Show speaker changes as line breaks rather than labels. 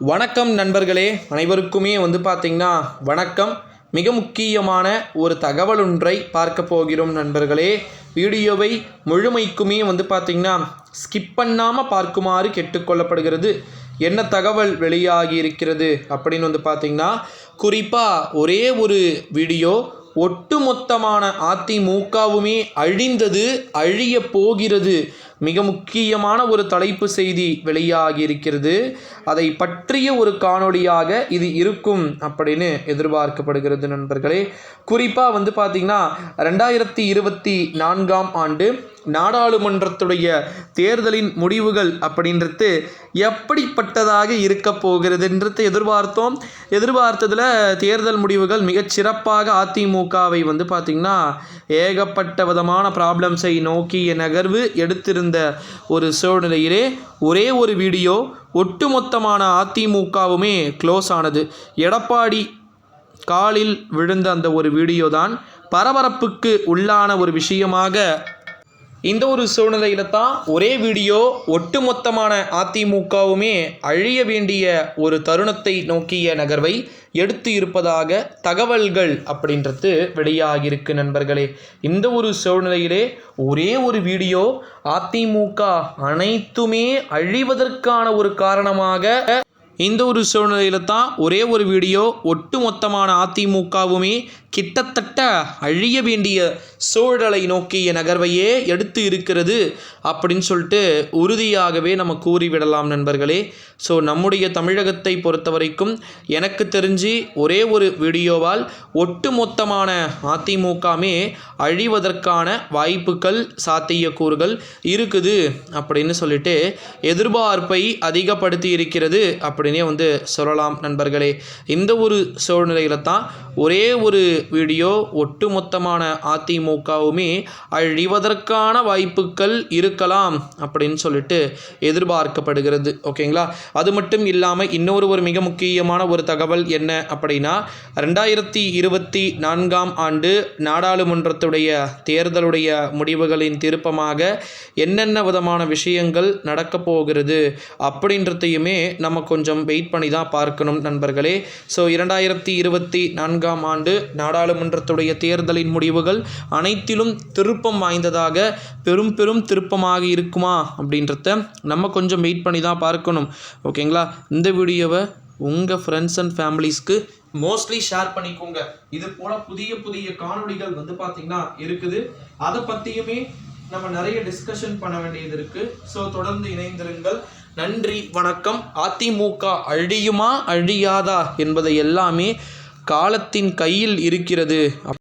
வணக்கம் நண்பர்களே அனைவருக்குமே வந்து பார்த்திங்கன்னா வணக்கம். மிக முக்கியமான ஒரு தகவல் ஒன்றை பார்க்க போகிறோம் நண்பர்களே. வீடியோவை முழுமைக்குமே வந்து பார்த்திங்கன்னா ஸ்கிப் பண்ணாமல் பார்க்குமாறு கேட்டுக்கொள்ளப்படுகிறது என்ன தகவல் வெளியாகி இருக்கிறது அப்படின்னு வந்து பார்த்திங்கன்னா குறிப்பாக ஒரே ஒரு வீடியோ ஒட்டுமொத்தமான அதிமுகவுமே அழிந்தது அழிய போகிறது. மிக முக்கியமான ஒரு தலைப்பு செய்தி வெளியாகி இருக்கிறது அதை பற்றிய ஒரு காணொளியாக இது இருக்கும் அப்படின்னு எதிர்பார்க்கப்படுகிறது நண்பர்களே. குறிப்பாக வந்து பார்த்திங்கன்னா ரெண்டாயிரத்தி இருபத்தி நான்காம் ஆண்டு நாடாளுமன்றத்துடைய தேர்தலின் முடிவுகள் அப்படின்றது எப்படிப்பட்டதாக இருக்க போகிறதுன்றது எதிர்பார்த்தோம். எதிர்பார்த்ததில் தேர்தல் முடிவுகள் மிகச் சிறப்பாக அதிமுகவை வந்து பார்த்திங்கன்னா ஏகப்பட்ட விதமான ப்ராப்ளம்ஸை நோக்கிய நகர்வு எடுத்திருந்த ஒரு சூழ்நிலையிலே ஒரே ஒரு வீடியோ ஒட்டுமொத்தமான அதிமுகவுமே க்ளோஸ் ஆனது. எடப்பாடி காலில் விழுந்த அந்த ஒரு வீடியோ தான் பரபரப்புக்கு உள்ளான ஒரு விஷயமாக இந்த ஒரு சூழ்நிலையில் தான் ஒரே வீடியோ ஒட்டுமொத்தமான அதிமுகவுமே அழிய வேண்டிய ஒரு தருணத்தை நோக்கிய நகர்வை எடுத்து இருப்பதாக தகவல்கள் அப்படின்றது வெளியாகியிருக்கு நண்பர்களே. இந்த ஒரு சூழ்நிலையிலே ஒரே ஒரு வீடியோ அதிமுக அனைத்துமே அழிவதற்கான ஒரு காரணமாக இந்த ஒரு சூழ்நிலையில தான் ஒரே ஒரு வீடியோ ஒட்டுமொத்தமான அதிமுகவுமே கிட்டத்தட்ட அழிய வேண்டிய சூழலை நோக்கிய நகர்வையே எடுத்து இருக்கிறது அப்படின்னு சொல்லிட்டு உறுதியாகவே நம்ம கூறிவிடலாம் நண்பர்களே. ஸோ நம்முடைய தமிழகத்தை பொறுத்த வரைக்கும் எனக்கு தெரிஞ்சு ஒரே ஒரு வீடியோவால் ஒட்டுமொத்தமான அதிமுகமே அழிவதற்கான வாய்ப்புகள் சாத்தியக்கூறுகள் இருக்குது அப்படின்னு சொல்லிட்டு எதிர்பார்ப்பை அதிகப்படுத்தி இருக்கிறது அப்படின்னே வந்து சொல்லலாம் நண்பர்களே. இந்த ஒரு சூழ்நிலையில தான் ஒரே ஒரு வீடியோ ஒட்டுமொத்தமான அதிமுகவுமே அழிவதற்கான வாய்ப்புகள் இருக்கலாம் அப்படின்னு சொல்லிட்டு எதிர்பார்க்கப்படுகிறது. ஓகேங்களா? அது மட்டும் இல்லாமல் இன்னொரு ஒரு மிக முக்கியமான ஒரு தகவல் என்ன அப்படின்னா ரெண்டாயிரத்தி இருபத்தி நான்காம் ஆண்டு நாடாளுமன்றத்துடைய தேர்தலுடைய முடிவுகளின் திருப்பமாக என்னென்ன விதமான விஷயங்கள் நடக்கப் போகிறது அப்படின்றதையுமே நம்ம கொஞ்சம் வெயிட் பண்ணி தான் பார்க்கணும் நண்பர்களே. ஸோ இரண்டாயிரத்தி இருபத்தி நான்காம் ஆண்டு நாடாளுமன்றத்துடைய தேர்தலின் முடிவுகள் அனைத்திலும் திருப்பம் வாய்ந்ததாக பெரும் பெரும் திருப்பமாக இருக்குமா அப்படின்றத நம்ம கொஞ்சம் வெயிட் பண்ணி தான் பார்க்கணும் ஓகேங்களா இந்த வீடியோவை உங்கள் ஃப்ரெண்ட்ஸ் அண்ட் ஃபேமிலிஸ்க்கு மோஸ்ட்லி ஷேர் பண்ணிக்கோங்க. இது போல புதிய புதிய காணொளிகள் வந்து பார்த்தீங்கன்னா இருக்குது. அதை பற்றியுமே நம்ம நிறைய டிஸ்கஷன் பண்ண வேண்டியது இருக்கு. ஸோ தொடர்ந்து இணைந்திருங்கள். நன்றி வணக்கம். அதிமுக அழியுமா அழியாதா என்பதை எல்லாமே காலத்தின் கையில் இருக்கிறது.